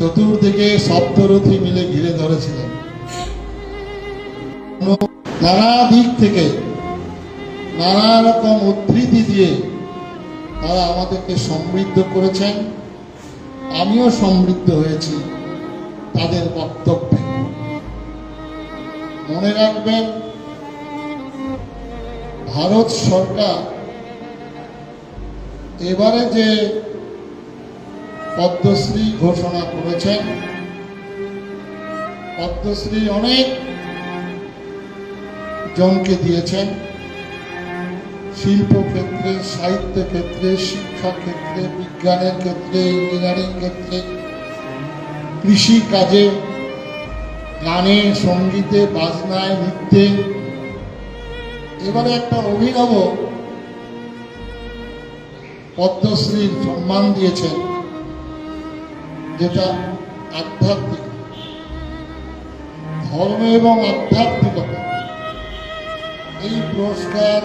চতুর্দিকে সপ্তরথী মিলে ঘিরে ধরেছিলেন। নানা দিক থেকে নানা রকম উদ্ধৃতি দিয়ে তারা আমাদেরকে সমৃদ্ধ করেছেন। আমিও সমৃদ্ধ হয়েছি তাদের বক্তব্যে। মনে রাখবেন, ভারত সরকার এবারে যে পদ্মশ্রী ঘোষণা করেছেন। পদ্মশ্রী অনেক জনকে দিয়েছেন। শিল্প ক্ষেত্রে, সাহিত্য ক্ষেত্রে, শিক্ষা ক্ষেত্রে, বিজ্ঞানের ক্ষেত্রে ইঞ্জিনিয়ারিং ক্ষেত্রে, কৃষি কাজে, গানে, সঙ্গীতে, বাজনায়, নৃত্যে। এবারে একটা অভিনব পদ্মশ্রীর সম্মান দিয়েছেন। যেটা আধ্যাত্মিক। ধর্ম এবং আধ্যাত্মিকতা। এই পুরস্কার,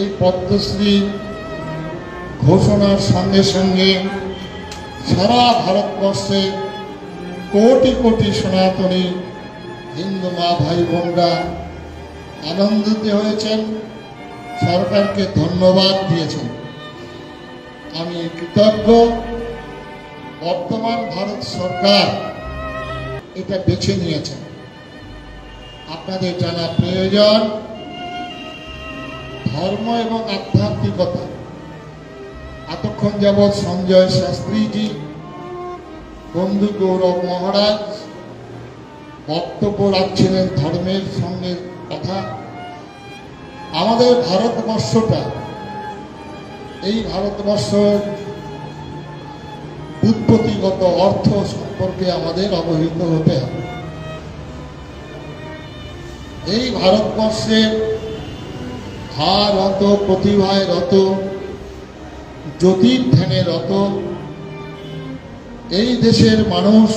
এই পদ্মশ্রী ঘোষণার সঙ্গে সঙ্গে সারা ভারতবর্ষে কোটি কোটি সনাতনী হিন্দু মা, ভাই, বোনরা আনন্দিত হয়েছেন, সরকারকে ধন্যবাদ দিয়েছেন। আমি কৃতজ্ঞ। বর্তমান ভারত সরকার এটা বেছে নিয়েছেন আপনাদের জানা প্রয়োজন, ধর্ম এবং আধ্যাত্মিকতা। এতক্ষণ যাবৎ সঞ্জয় শাস্ত্রীজি, বন্ধু গৌরব মহারাজ বক্তব্য রাখছিলেন ধর্মের সঙ্গে কথা। আমাদের ভারতবর্ষটা, এই ভারতবর্ষ উৎপত্তিগত অর্থ সম্পর্কে আমাদের অবহিত হতে হবে। এই ভারতবর্ষের হার রত, প্রতিভায় রত জ্যোতির ধ্যানে রত, এই দেশের মানুষ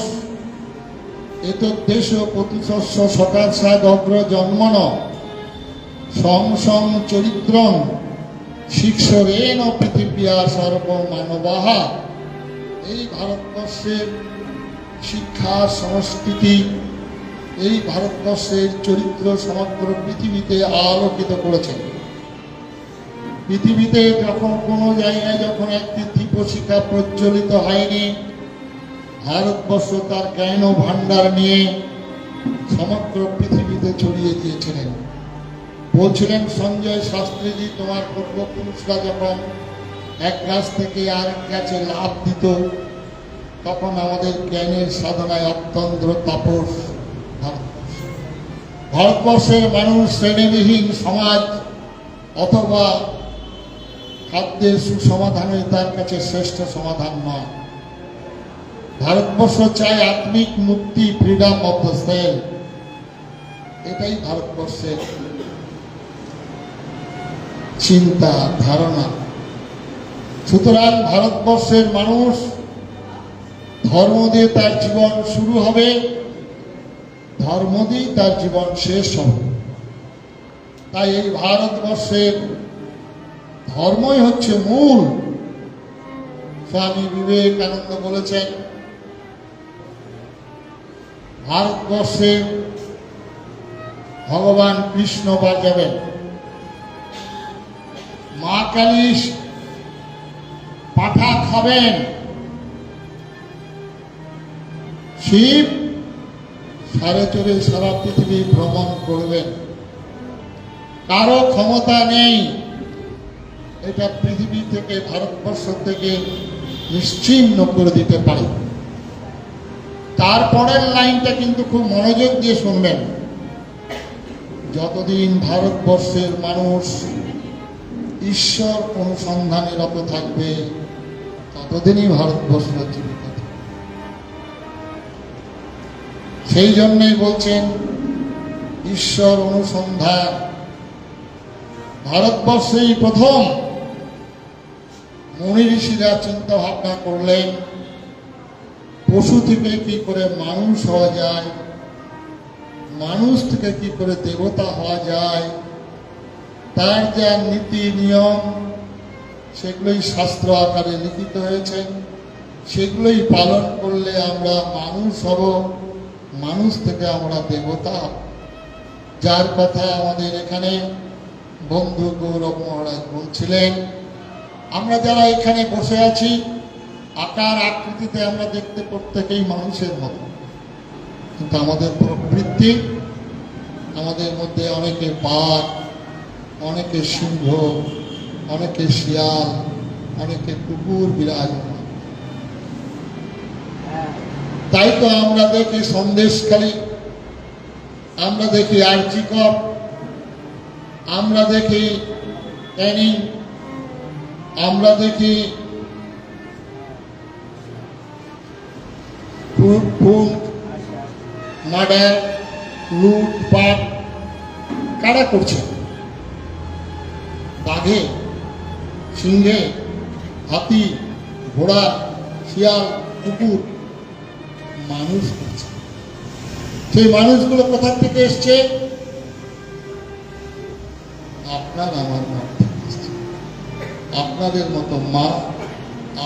এত দেশ প্রতিশস্য সকাশাদ অগ্র জন্মন, সং সং চরিত্রং শিক্ষরেণ পৃথিবীয়া সর্বমানবাহা। এই ভারতবর্ষের শিক্ষা, সংস্কৃতি, এই ভারতবর্ষের চরিত্র, সমগ্র পৃথিবীতে আলোকিত করেছেন পৃথিবীতে যখন কোনো জায়গায় যখন একটি দীপশিখা প্রজ্বলিত হয়নি, ভারতবর্ষ তার জ্ঞান ও ভাণ্ডার নিয়ে সমগ্র পৃথিবীতে ছড়িয়ে দিয়েছিলেন। বলছিলেন, সঞ্জয় শাস্ত্রীজি, তোমার পূর্বপুরুষরা যখন এক গাছ থেকে আরেক গাছে লাভ দিত। তখন আমাদের জ্ঞানের সাধনায় অত্যন্ত তাপস ভারতবর্ষ ভারতবর্ষের মানুষ শ্রেণীবিহীন সমাজ অথবা খাদ্যের সুসমাধানই তার কাছে শ্রেষ্ঠ সমাধান নয়। ভারতবর্ষ চায় আত্মিক মুক্তি ফ্রিডম অফ দ্য সেল এটাই ভারতবর্ষের চিন্তা, ধারণা। সুতরাং ভারতবর্ষের মানুষ ধর্ম দিয়ে তার জীবন শুরু হবে, ধর্ম দিয়ে তার জীবন শেষ হবে। তাই এই ভারতবর্ষের ধর্মই হচ্ছে মূল। স্বামী বিবেকানন্দ বলেছেন ভারতবর্ষে ভগবান কৃষ্ণ বাজাবেন মা কালী পাঠা খাবেন। শিব সাড়ে চড়ে সারা পৃথিবী ভ্রমণ করবেন। কারও ক্ষমতা নেই। এটা পৃথিবী থেকে, ভারতবর্ষ থেকে নিশ্চিহ্ন করে দিতে পারে। তারপরের লাইনটা কিন্তু খুব মনোযোগ দিয়ে শুনবেন। যতদিন ভারতবর্ষের মানুষ ঈশ্বর অনুসন্ধানে রত থাকবে ততদিনই ভারতবর্ষ জীবিত। সেই জন্যই বলছেন, ঈশ্বর অনুসন্ধান ভারতবর্ষেই প্রথম মুনি ঋষিরা চিন্তা ভাবনা করলেন, পশু থেকে কি করে মানুষ হওয়া যায়, মানুষ থেকে কি করে দেবতা হওয়া যায়, তার যা নীতি নিয়ম সেগুলোই শাস্ত্র আকারে লিখিত হয়েছে। সেগুলোই পালন করলে আমরা মানুষ হব, মানুষ থেকে আমরা দেবতা। যার কথা আমাদের এখানে বন্ধু গৌরব মহারাজ বলছিলেন, আমরা যারা এখানে বসে আছি, আকার আকৃতিতে আমরা দেখতে প্রত্যেকেই মানুষের মতো। কিন্তু আমাদের প্রবৃত্তি, আমাদের মধ্যে অনেকে বাঘ, অনেকে সিংহ অনেকে শিয়াল, অনেকে কুকুর বিরাজমান তাই তো আমরা দেখি সন্দেশখালী, আমরা দেখি আর্চিকপ আমরা দেখি আমরা দেখি মার্ডার লুটপাট। কারা করছে? বাঘে? সিংহে, হাতি, ঘোড়া, শিয়াল, কুকুর, মানুষ করছে সেই মানুষগুলো কোথা থেকে এসছে? আপনার আমার এসছে। আপনাদের মতো মা,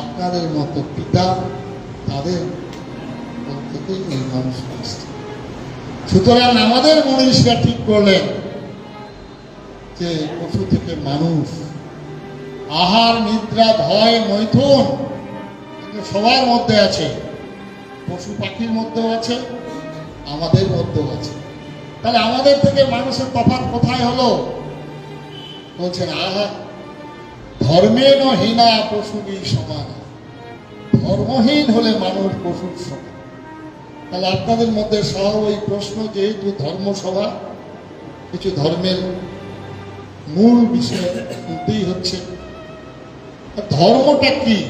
আপনাদের মতো পিতা, তাদের থেকেই এই মানুষ এসছে। সুতরাং আমাদের মনীষরা ঠিক করলেন যে পশু থেকে মানুষ আহার, নিদ্রা, ভয়, মৈথুন সবার মধ্যে আছে। পশু পাখির মধ্যেও আছে, আমাদের মধ্যেও আছে। তাহলে আমাদের থেকে মানুষের তফাৎ কোথায় হলো? বলছেন, আহা, ধর্মে হীনা পশুবি সমান। ধর্মহীন হলে মানুষ পশুর সমান। তাহলে আপনাদের মধ্যে সহ ওই প্রশ্ন, যেহেতু ধর্মসভা, কিছু ধর্মের মূল বিষয় হচ্ছে। ধর্মটা কি?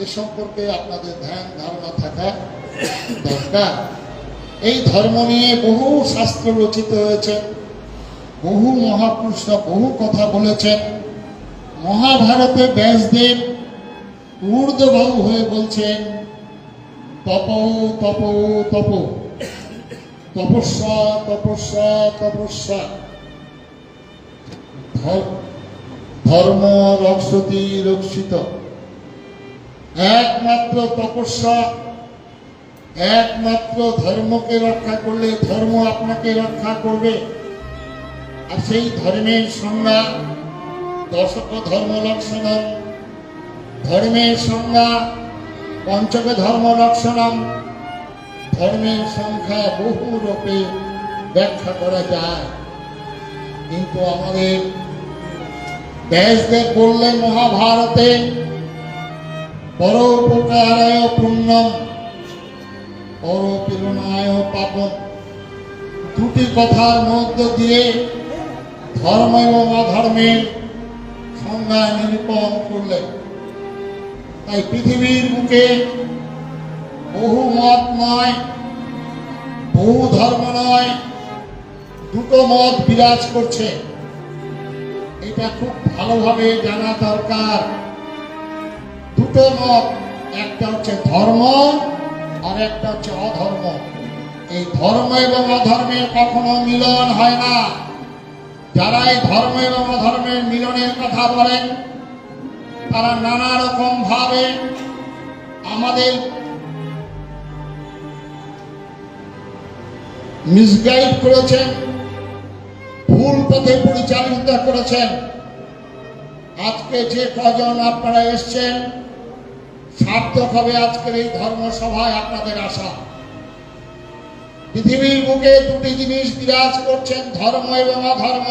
এ সম্পর্কে আপনাদের ধ্যান, ধারণা থাকা দরকার। এই ধর্ম নিয়ে বহু শাস্ত্র রচিত হয়েছে, বহু মহাপুরুষরা বহু কথা বলেছেন। মহাভারতে ব্যাসদেব ঊর্ধ্ববাহু হয়ে বলছেন, তপ তপ তপ। তপস্যা তপস্যা তপস্যা। ধর- ধর্ম রক্ষতি রক্ষিত। একমাত্র তপস্যা, একমাত্র ধর্মকে রক্ষা করলে ধর্ম আপনাকে রক্ষা করবে। আর সেই ধর্মের সংজ্ঞা দশক ধর্ম লক্ষণম, ধর্মের সংজ্ঞা পঞ্চক ধর্ম লক্ষণম, ধর্মের সংখ্যা বহু রূপে ব্যাখ্যা করা যায়। কিন্তু আমাদের ব্যাসদেব বললেন মহাভারতে পরোপকারায় পুণ্যম পরপীড়নায় পাপম। দুটি কথার মধ্য দিয়ে ধর্ম এবং অধর্মের সংজ্ঞা নিরূপণ করলেন তাই পৃথিবীর বুকে বহু মত নয়, বহু ধর্ম নয়, দুটো মত বিরাজ করছে। এটা খুব ভালোভাবে জানা দরকার। দুটো মত, একটা হচ্ছে ধর্ম আর একটা হচ্ছে অধর্ম। এই ধর্ম এবং অধর্মের কখনো মিলন হয় না। যারা এই ধর্ম এবং অধর্মের মিলনের কথা বলেন, তারা নানা রকম ভাবে আমাদের মিসগাইড করেছেন। ভুল পথে পরিচালিত করেছেন। আজকে যে কজন আপনারা এসছেন, সার্থক হবে আজকের এই ধর্মসভায় আপনাদের আশা। পৃথিবীর বুকে দুটি জিনিস বিরাজ করছেন, ধর্ম এবং অধর্ম।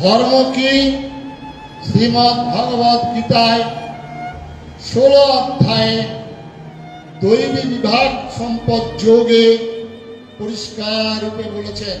ধর্ম কি? শ্রীমৎ ভগবত গীতায় ষোলো অধ্যায়ে দৈবী বিভাগ সম্পদ যোগে পরিষ্কার রূপে বলেছেন।